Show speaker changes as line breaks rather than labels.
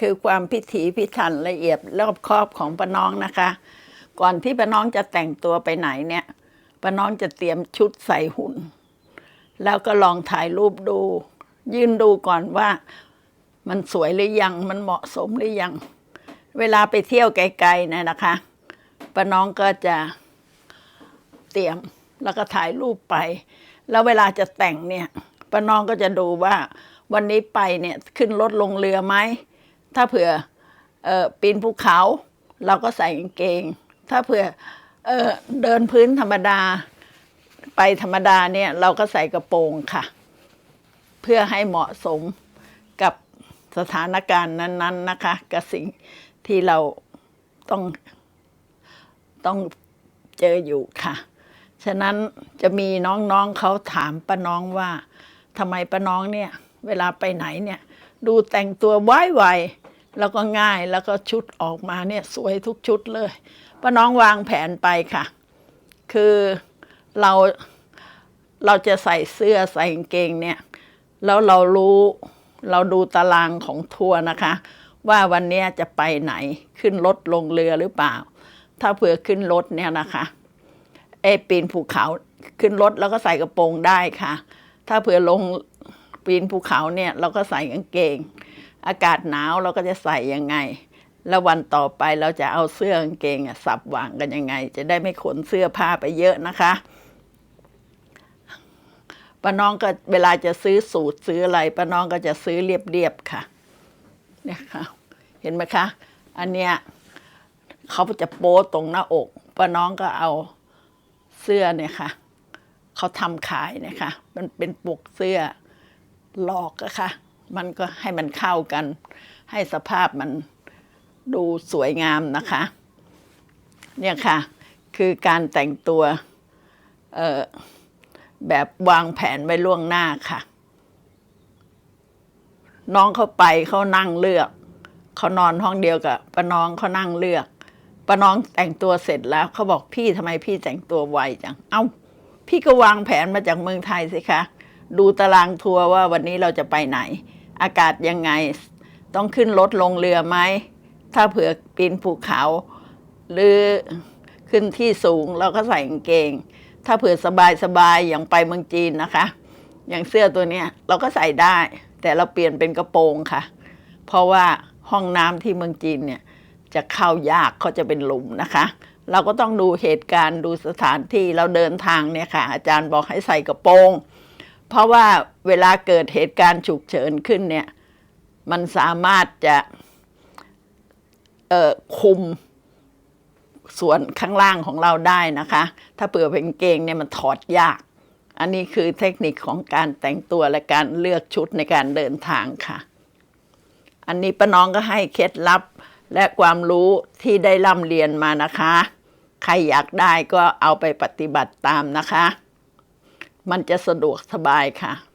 คือความพิถีพิถันละเอียดรอบคอบของป้าน้องนะคะ ก่อนที่ป้าน้องจะแต่งตัวไปไหนเนี่ยป้าน้องจะเตรียมชุดใส่หุ่น แล้วก็ลองถ่ายรูปดู ยืนดูก่อนว่ามันสวยหรือยังมันเหมาะสมหรือยัง เวลาไปเที่ยวไกลๆเนยนะคะป้าน้องก็จะเตรียมแล้วก็ถ่ายรูปไป แล้วเวลาจะแต่งเนี่ยป้าน้องก็จะดูว่าวันนี้ไปเนี่ยขึ้นรถลงเรือไหม ถ้าเผื่อเออปีนภูเขา เราก็ใส่กางเกง ถ้าเผื่อเออเดินพื้นธรรมดา ไปธรรมดาเนี่ยเราก็ใส่กระโปรงค่ะ เพื่อให้เหมาะสมกับสถานการณ์นั้น ๆนะคะกับสิ่งที่เราต้องต้องเจออยู่ค่ะ ฉะนั้นจะมีน้องๆเขาถามป้าน้องว่าทำไมป้าน้องเนี่ย เวลาไปไหนเนี่ย ดูแต่งตัวไวไวๆแล้วก็ง่ายแล้วก็ชุดออกมาเนี่ยสวยทุกชุดเลยป้าน้องวางแผนไปค่ะ คือเราเราจะใส่เสื้อใส่กางเกงเนี่ย แล้วเรารู้เราดูตารางของทัวร์นะคะ ว่าวันนี้จะไปไหนขึ้นรถลงเรือหรือเปล่า ถ้าเผื่อขึ้นรถเนี่ยนะคะเอปีนภูเขาขึ้นรถแล้วก็ใส่กระโปรงได้ค่ะ ถ้าเผื่อลง ปีนภูเขาเนี่ยเราก็ใส่กางเกง อากาศหนาวเราก็จะใส่ยังไง แล้ววันต่อไปเราจะเอาเสื้อกางเกงอะสับวางกันยังไง จะได้ไม่ขนเสื้อผ้าไปเยอะนะคะป้าน้องก็เวลาจะซื้อสูตรซื้ออะไรป้าน้องก็จะซื้อเรียบๆค่ะเนี่ยค่ะ เห็นไหมคะ อันเนี้ยเขาจะโป๊ตรงหน้าอกป้าน้องก็เอาเสื้อเนี่ยค่ะเขาทำขายนะคะ มันเป็นปกเสื้อ หลอกอะค่ะ มันก็ให้มันเข้ากัน ให้สภาพมันดูสวยงามนะคะ เนี่ยค่ะ คือการแต่งตัวเอ่อแบบวางแผนไว้ล่วงหน้าค่ะ น้องเขาไปเขานั่งเลือกเขานอนห้องเดียวกับป้าน้องเขานั่งเลือกป้าน้องแต่งตัวเสร็จแล้วเขาบอกพี่ทำไมพี่แต่งตัวไวจังเอ้า พี่ก็วางแผนมาจากเมืองไทยสิคะ ดูตารางทัวร์ว่าวันนี้เราจะไปไหน อากาศยังไง ต้องขึ้นรถลงเรือไหม ถ้าเผื่อปีนภูเขา หรือขึ้นที่สูงเราก็ใส่กางเกง ถ้าเผื่อสบายสบายอย่างไปเมืองจีนนะคะ อย่างเสื้อตัวเนี้ยเราก็ใส่ได้ แต่เราเปลี่ยนเป็นกระโปรงค่ะ เพราะว่าห้องน้ำที่เมืองจีนเนี่ยจะเข้ายากเขาจะเป็นหลุมนะคะ เราก็ต้องดูเหตุการณ์ดูสถานที่เราเดินทางเนี่ยค่ะ อาจารย์บอกให้ใส่กระโปรง เพราะว่าเวลาเกิดเหตุการณ์ฉุกเฉินขึ้นเนี่ย มันสามารถจะเอ่อคุมส่วนข้างล่างของเราได้นะคะ ถ้าเปลือเป็นกางเกงเนี่ยมันถอดยาก อันนี้คือเทคนิคของการแต่งตัวและการเลือกชุดในการเดินทางค่ะ อันนี้ป้าน้องก็ให้เคล็ดลับและความรู้ที่ได้ร่ำเรียนมานะคะ ใครอยากได้ก็เอาไปปฏิบัติตามนะคะ มันจะสะดวกสบายค่ะ